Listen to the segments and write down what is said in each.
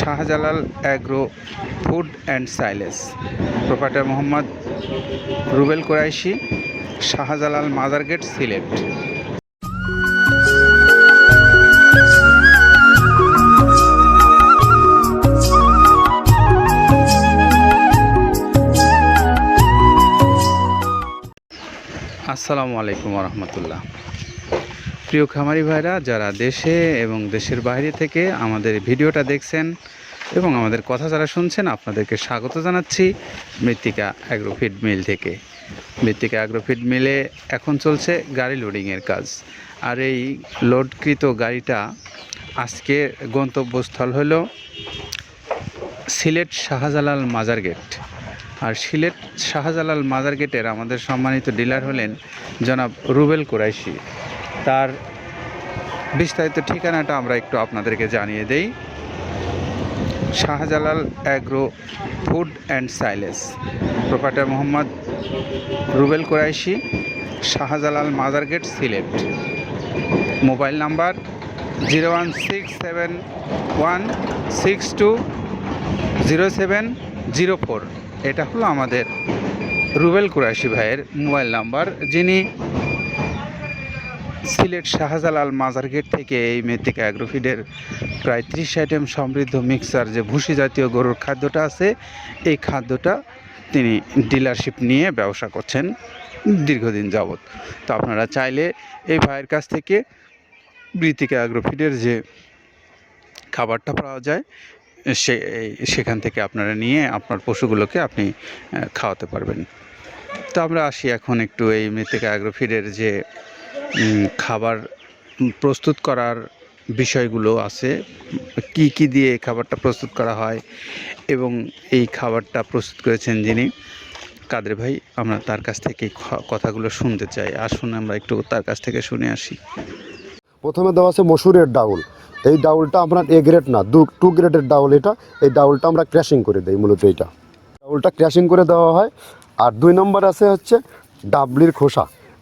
Shahjalal agro food and সাইলেস proprietor Mohammad Rubel Koraishi, Shahjalal Mazar gate, Sylhet. আসসালামু আলাইকুম রহমতুল্লাহ। প্রিয় খামারি ভাইরা, যারা দেশে এবং দেশের বাইরে থেকে আমাদের ভিডিওটা দেখছেন এবং আমাদের কথা যারা শুনছেন, আপনাদেরকে স্বাগত জানাচ্ছি মৃত্তিকা অ্যাগ্রোফিড মিল থেকে। মৃত্তিকা অ্যাগ্রোফিড মিলে এখন চলছে গাড়ি লোডিংয়ের কাজ। আর এই লোডকৃত গাড়িটা আজকে গন্তব্যস্থল হল সিলেট শাহজালাল মাজার গেট। আর সিলেট শাহজালাল মাজার গেটের আমাদের সম্মানিত ডিলার হলেন জনাব রুবেল কুরাইশি। তার বিস্তারিত ঠিকানাটা আমরা একটু আপনাদেরকে জানিয়ে দেই। Shahjalal agro food and সাইলেস proprietor Mohammad Rubel Kuraishi, Shahjalal Mazar gate Sylhet. Mobile number zero one six seven one six two zero seven zero four. এটা হলো আমাদের রুবেল কুরাশি ভাইয়ের মোবাইল নাম্বার, যিনি সিলেট শাহজালাল মাজার গেট থেকে এই মেথিকা অ্যাগ্রোফিডের প্রায় ত্রিশ আইটেম সমৃদ্ধ মিক্সার যে ভুসি জাতীয় গরুর খাদ্যটা আছে, এই খাদ্যটা তিনি ডিলারশিপ নিয়ে ব্যবসা করছেন দীর্ঘদিন যাবৎ। তো আপনারা চাইলে এই ভাইয়ের কাছ থেকে মৃত্তিকা অ্যাগ্রোফিডের যে খাবারটা পাওয়া যায়, সে সেখান থেকে আপনারা নিয়ে আপনার পশুগুলোকে আপনি খাওয়াতে পারবেন। তো আমরা আসি এখন একটু এই মৃত্তিকা অ্যাগ্রোফিডের যে খাবার প্রস্তুত করার বিষয়গুলো আছে। কি কি দিয়ে এই খাবারটা প্রস্তুত করা হয় এবং এই খাবারটা প্রস্তুত করেছেন যিনি, কাদের ভাই? আমরা তার কাছ থেকে কথাগুলো শুনতে চাই। আসুন, আমরা একটু তার কাছ থেকে শুনে আসি। প্রথমে দেওয়া আছে মসুরের ডাউল। এই ডাউলটা আপনার এ গ্রেড না, দু, টু গ্রেডের ডাউল এটা। এই ডাউলটা আমরা ক্র্যাশিং করে দিই মূলত এইটা। ডাউলটা ক্র্যাশিং করে দেওয়া হয়। আর দুই নম্বর আছে হচ্ছে ডাবলির খোসা।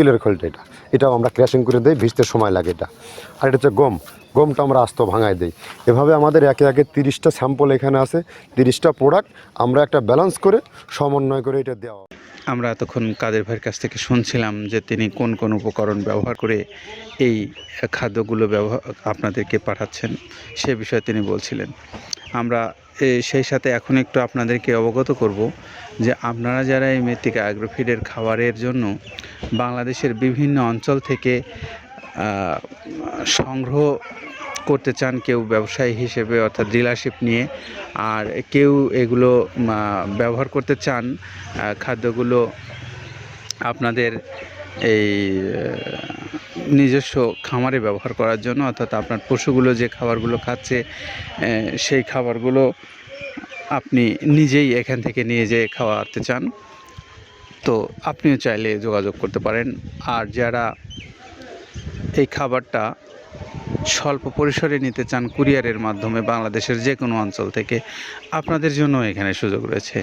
তিলের খোলটা এটা। এটাও আমরা ক্র্যাশিং করে দিই, ভিজতে সময় লাগে এটা। আর এটা হচ্ছে গম। গমটা আমরা আস্ত ভাঙায় দিই। এভাবে আমাদের একে একে তিরিশটা স্যাম্পল এখানে আছে, তিরিশটা প্রোডাক্ট আমরা একটা ব্যালেন্স করে সমন্বয় করে এটা দেওয়া। আমরা এতক্ষণ কাদের ভাইয়ের কাছ থেকে শুনছিলাম যে তিনি কোন কোন উপকরণ ব্যবহার করে এই খাদ্যগুলো ব্যবহার আপনাদেরকে পাঠাচ্ছেন, সে বিষয়ে তিনি বলছিলেন। আমরা সেই সাথে এখন একটু আপনাদেরকে অবগত করব যে আপনারা যারা এই মৃত্তিকা অ্যাগ্রোফিডের খাবারের জন্য বাংলাদেশের বিভিন্ন অঞ্চল থেকে সংগ্রহ করতে চান কেউ ব্যবসায়ী হিসেবে অর্থাৎ ডিলারশিপ নিয়ে, আর কেউ এগুলো ব্যবহার করতে চান খাদ্যগুলো আপনাদের এই নিজস্ব খামারে ব্যবহার করার জন্য, অর্থাৎ আপনার পশুগুলো যে খাবারগুলো খাচ্ছে সেই খাবারগুলো আপনি নিজেই এখান থেকে নিয়ে যেয়ে খাওয়াতে চান। তো আপনিও চাইলে যোগাযোগ করতে পারেন। আর যারা এই খাবারটা স্বল্প পরিসরে নিতে চান কুরিয়ারের মাধ্যমে বাংলাদেশের যে কোনো অঞ্চল থেকে, আপনাদের জন্য এখানে সুযোগ রয়েছে।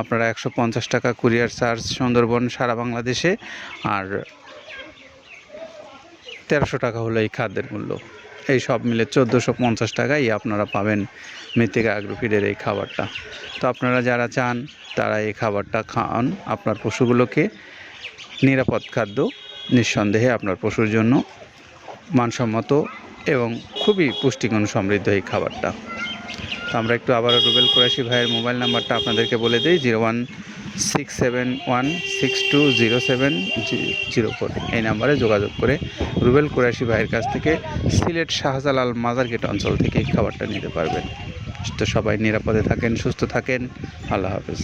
আপনারা একশো পঞ্চাশ টাকা কুরিয়ার চার্জ সুন্দরবন সারা বাংলাদেশে আর তেরোশো টাকা হলো এই খাদ্যের মূল্য। এই সব মিলে চোদ্দোশো পঞ্চাশ টাকাই আপনারা পাবেন মৃত্তিকা আগ্রফিডের এই খাবারটা। তো আপনারা যারা চান, তারা এই খাবারটা খান আপনার পশুগুলোকে। নিরাপদ খাদ্য নিঃসন্দেহে আপনার পশুর জন্য মানসম্মত এবং খুবই পুষ্টিগুণ সমৃদ্ধ এই খাবারটা। তো আমরা একটু আবারও রুবেল কুরাশি ভাইয়ের মোবাইল নাম্বারটা আপনাদেরকে বলে দিই, zero one six seven one six two zero seven zero four. এই নাম্বারে যোগাযোগ করে রুবেল কুরাশি ভাইয়ের কাছ থেকে। সিলেট শাহজালাল মাজারগেট অঞ্চল থেকে খাবারটা নিতে পারবেন। তো সবাই নিরাপদে থাকেন, সুস্থ থাকেন। আল্লাহ হাফেজ।